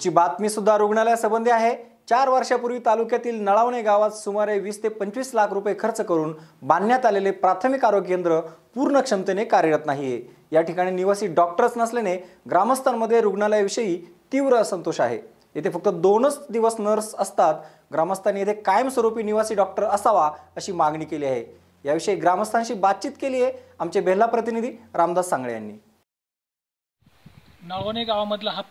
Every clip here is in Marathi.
पुढची बातमी सुद्धा रुग्णालयासंबंधी आहे. चार वर्षापूर्वी तालुक्यातील नळावणे गावात सुमारे वीस ते पंचवीस लाख रुपये खर्च करून बांधण्यात आलेले प्राथमिक आरोग्य केंद्र पूर्ण क्षमतेने कार्यरत नाहीये. या ठिकाणी निवासी डॉक्टर्स नसल्याने ग्रामस्थांमध्ये रुग्णालयाविषयी तीव्र असंतोष आहे. येथे फक्त दोनच दिवस नर्स असतात. ग्रामस्थांनी येथे कायमस्वरूपी निवासी डॉक्टर असावा अशी मागणी केली आहे. याविषयी ग्रामस्थांशी बातचीत केली आहे आमचे बेल्ला प्रतिनिधी रामदास सांगळे यांनी. नळवणे गावामधला हा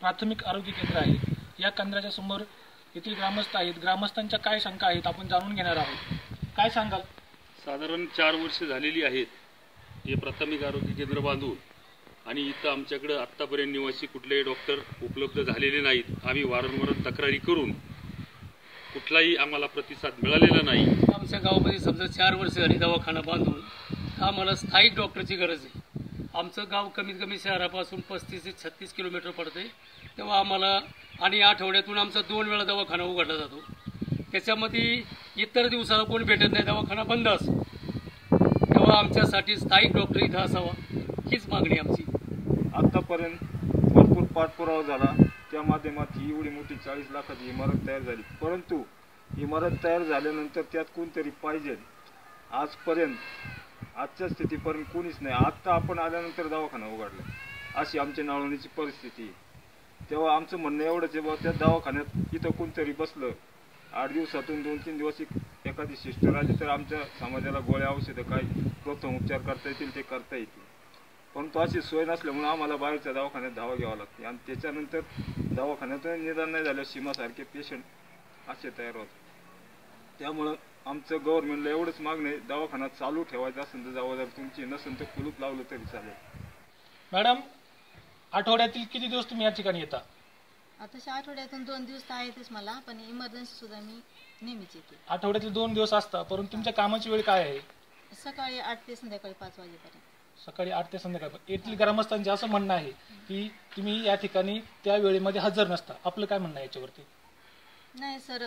प्राथमिक आरोग्य केंद्र आहे. या केंद्राच्या समोर येथील ग्रामस्थ आहेत. ग्रामस्थांच्या काय शंका आहेत आपण जाणून घेणार आहोत. काय सांगाल? साधारण चार वर्ष झालेली आहेत हे प्राथमिक आरोग्य केंद्र बांधून आणि इथं आमच्याकडं आत्तापर्यंत निवासी कुठलेही डॉक्टर उपलब्ध झालेले नाहीत. आम्ही वारंवार तक्रारी करून कुठलाही आम्हाला प्रतिसाद मिळालेला नाही. आमच्या गावामध्ये समजा चार वर्ष झाली दवाखाना बांधून आम्हाला स्थायिक डॉक्टरची गरज आहे. आमचं गाव कमीत कमी शहरापासून पस्तीस ते छत्तीस किलोमीटर पडते तेव्हा आम्हाला आणि आठवड्यातून आमचा दोन वेळा दवाखाना उघडला जातो. त्याच्यामध्ये इतर दिवसाला कोण भेटत नाही दवाखाना बंद असतो. तेव्हा आमच्यासाठी स्थायिक डॉक्टर इथं असावा हीच मागणी आमची. आत्तापर्यंत भरपूर पाठपुरावा झाला. त्या माध्यमात ही एवढी मोठी चाळीस लाखाची इमारत तयार झाली. परंतु इमारत तयार झाल्यानंतर त्यात कोणतरी पाहिजे. आजपर्यंत आजच्या स्थितीपर्यंत कोणीच नाही. आत्ता आपण आल्यानंतर दवाखाना उघडला. अशी आमच्या नाळवणीची परिस्थिती तेव्हा आमचं म्हणणं एवढंच आहे बाबा त्या दवाखान्यात इथं कोणतरी बसलं. आठ दिवसातून दोन तीन दिवस एक- एखादी सिस्टर आली तर आमच्या समाजाला गोळ्या औषधं काय प्रथम उपचार करता येतील ते करता येतील. परंतु अशी सोय नसल्यामुळे आम्हाला बाहेरच्या दवाखान्यात धावा घ्यावा लागते. आणि त्याच्यानंतर दवाखान्यातून निदान नाही झालं सीमासारखे पेशंट असे तयार होतात. त्यामुळं आमचं गव्हर्नमेंटला एवढंच मागणं आहे दवाखाना चालू ठेवायचा असेल तर जबाबदारी तुमची नसेल तर कुलूप लावलं तरी चालेल. मॅडम आठवड्यातील किती दिवस तुम्ही या ठिकाणी येता? आता आठवड्यातून दोन दिवस तर आहेतच मला पण इमर्जन्सी सुद्धा मी नेहमीच येते. आठवड्यातील दोन दिवस असता परंतु तुमच्या कामाची वेळ काय आहे? सकाळी आठ ते संध्याकाळी पाच वाजेपर्यंत. सकाळी आठ ते संध्याकाळ येथील ग्रामस्थांचे असं म्हणणं आहे की तुम्ही या ठिकाणी त्या वेळेमध्ये हजर नसता. आपलं काय म्हणणं आहे याच्यावरती? नाही सर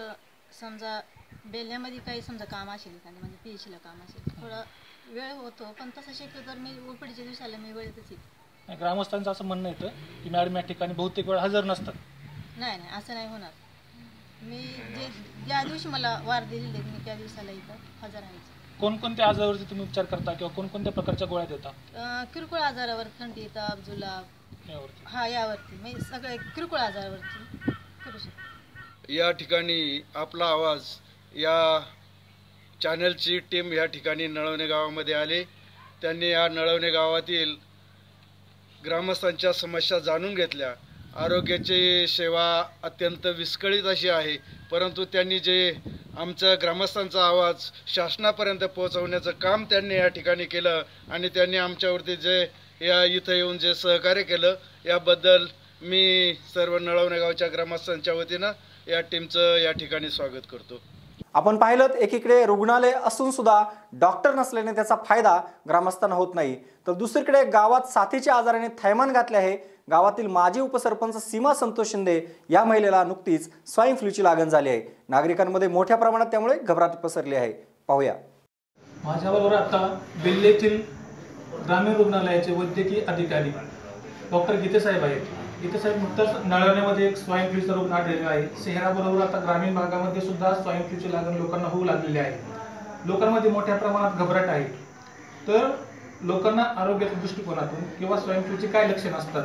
समजा बेल्ल्यामध्ये काही समजा काम असेल एखादं म्हणजे पी ला काम असेल थोडा वेळ होतो पण तसं शक्य तर मी उपडीच्या दिवसाला मी वेळेतच येते. नाही, ग्रामस्थांचं असं म्हणणं येतं की मॅडम या ठिकाणी बहुतेक वेळ हजर नसतात. नाही नाही असं नाही होणार. मी जे ज्या दिवशी मला वार दिलेले आहेत, मी त्या दिवसाला इथं हजर राहायचं कोणकोणत्या आजारावरती तुम्ही उपचार करता किंवा कोणकोणत्या प्रकारच्या गोळ्या देता? अं, किरकोळ आजारावर थंडी ताप जुलाब. यावरती. हा यावरती. मी सगळे किरकोळ आजारावरती करू शकतो. या ठिकाणी आपला आवाज या चॅनलची टीम या ठिकाणी नळवणे गावामध्ये आले. त्यांनी या नळवणे गावातील ग्रामस्थांच्या समस्या जाणून घेतल्या. आरोग्याची सेवा अत्यंत विस्कळीत अशी आहे. परंतु त्यांनी जे आमचा ग्रामस्थांचा आवाज शासनापर्यंत पोहोचवण्याचं काम त्यांनी या ठिकाणी केलं आणि त्यांनी आमच्यावरती जे या इथं येऊन जे सहकार्य केलं याबद्दल मी सर्व नळवणे गावच्या ग्रामस्थांच्या वतीनं या टीमचं या ठिकाणी स्वागत करतो. आपण पाहिलं एकीकडे रुग्णालय असून सुद्धा डॉक्टर नसल्याने त्याचा फायदा ग्रामस्थांना होत नाही. तर दुसरीकडे गावात साथीच्या आजाराने थैमान घातले आहे. गावातील माजी उपसरपंच सीमा संतोष शिंदे या महिलेला नुकतीच स्वाईन फ्लूची लागण झाली आहे. नागरिकांमध्ये मोठ्या प्रमाणात त्यामुळे घबराट पसरली आहे. पाहूया. माझ्याबरोबर आता बेल्लेतील ग्रामीण रुग्णालयाचे वैद्यकीय अधिकारी डॉक्टर गीतेसाहेब आहेत. इथे साहेब नुकतंच नळवण्यामध्ये एक स्वाईन फ्लूचा रुग्ण आढळलेला आहे. शहराबरोबर आता ग्रामीण भागामध्ये सुद्धा स्वाईन फ्लूची लागण लोकांना होऊ लागलेली आहे. लोकांमध्ये मोठ्या प्रमाणात घबराट आहे. तर लोकांना आरोग्याच्या दृष्टिकोनातून किंवा स्वाईन फ्लूची काय लक्षणं असतात?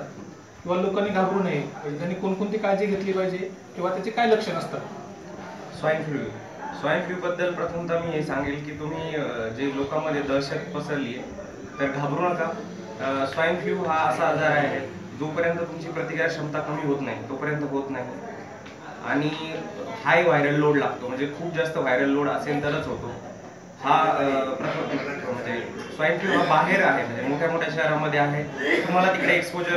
किंवा लोकांनी घाबरू नये. त्यांनी कोणकोणती काळजी घेतली पाहिजे? किंवा त्याचे काय लक्षण असतात? Swine flu. स्वाईन फ्लूबद्दल प्रथमतः मी हे सांगेल की तुम्ही जे लोकांमध्ये दहशत पसरली आहे तर घाबरू नका. स्वाईन फ्लू हा असा आजार आहे जोपर्यंत तुमची प्रतिकार क्षमता कमी होत नाही तोपर्यंत होत नाही. आणि हाय व्हायरल लोड लागतो म्हणजे खूप जास्त व्हायरल लोड असेल तरच होतो. हा म्हणजे स्वाईन फ्लू हा बाहेर आहे म्हणजे मोठ्या मोठ्या शहरामध्ये आहे. तुम्हाला तिकडे एक्सपोजर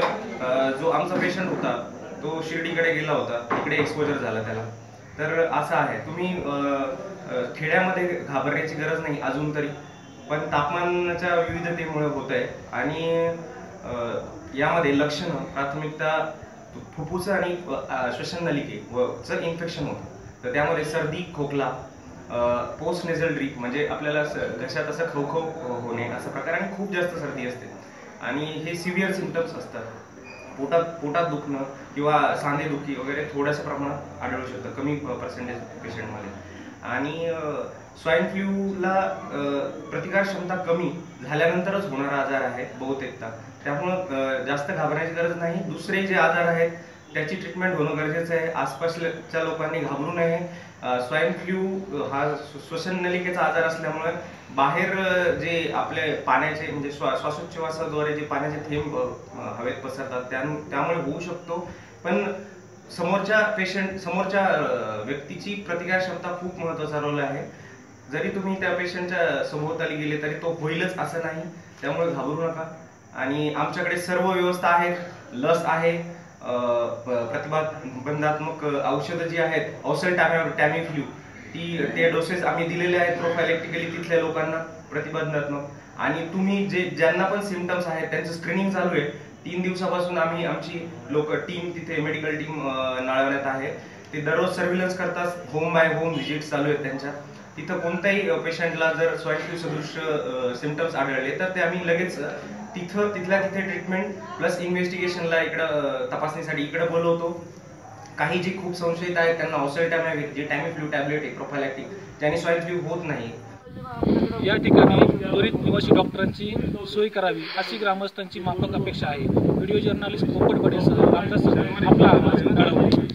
जो आमचा पेशंट होता तो शिर्डीकडे गेला होता तिकडे एक्सपोजर झाला त्याला. तर असं आहे तुम्ही खेड्यामध्ये घाबरण्याची गरज नाही अजून तरी. पण तापमानाच्या विविधतेमुळे होत आहे आणि यामध्ये लक्षणं प्राथमिकता फुफ्फुस आणि श्वसन श्वसननलिके व इन्फेक्शन होतं तर त्यामध्ये सर्दी खोकला पोस्ट नेझल ड्रीप म्हणजे आपल्याला स- घशात असं खवखव होणे असा प्रकार आणि खूप जास्त सर्दी असते. आणि हे सिव्हिअर सिमटम्स असतात. पोटात पोटात दुखणं किंवा सांधेदुखी वगैरे थोड्याशा प्रमाणात आढळू शकतं कमी पर्सेंटेज पेशंटमध्ये आणि स्वाईन फ्लूला प्रतिकार क्षमता कमी झाल्यानंतरच होणारा आजार आहे बहुतेकदा त्यामुळं जास्त घाबरायची गरज नाही. दुसरे जे आजार आहेत त्याची ट्रीटमेंट होणं गरजेचं आहे. आसपासच्या लोकांनी घाबरू नये. स्वाईन फ्लू हा श्वसन नलिकेचा आजार असल्यामुळे बाहेर जे आपले पाण्याचे म्हणजे श्वा श्वासोच्छवासाद्वारे जे पाण्याचे थेंब हवेत पसरतात त्या त्यामुळे होऊ शकतो. पण समोरच्या पेशंट समोरच्या व्यक्तीची प्रतिकार क्षमता खूप महत्त्वाचा रोल आहे. जरी तुम्ही त्या पेशंटच्या सभोवताली गेले तरी तो होईलच असं नाही. त्यामुळे घाबरू नका. आणि आमच्याकडे सर्व व्यवस्था आहे लस आहे. प- प्रतिबंधात्मक औषधं जी आहेत औषध टॅमॅ टॅमिफ्ल्यू ती ते डोसेस आम्ही दिलेले आहेत प्रोफायलेक्टिकली तिथल्या लोकांना प्रतिबंधात्मक. आणि तुम्ही जे ज्यांना पण सिमटम्स आहेत त्यांचं स्क्रीनिंग चालू आहे तीन दिवसापासून आम्ही आमची लोक टीम तिथे मेडिकल टीम नळवण्यात आहे. ते दररोज सर्व्हिलन्स करतात होम बाय होम व्हिजिट चालू आहेत त्यांच्या. तिथं कोणत्याही पेशंटला जर स्वाईन फ्लू सदृश सिमटम्स आढळले तर ते आम्ही लगेच तिथं तिथल्या तिथे ट्रीटमेंट प्लस इन्व्हेस्टिगेशनला इकडं तपासणीसाठी इकडं बोलवतो. काही जी खूप संशयित आहेत त्यांना ऑसल टॅमॅव्हिक जे टॅमिफ्लू टॅबलेट आहे प्रोफायलॅक्टिक ज्याने स्वाईन फ्लू होत नाही या ठिकाणी त्वरित निवासी डॉक्टरांची सोय करावी अशी ग्रामस्थांची माफक अपेक्षा आहे. व्हिडिओ जर्नलिस्ट पोपट बडेसह आपला आवाज नळवणे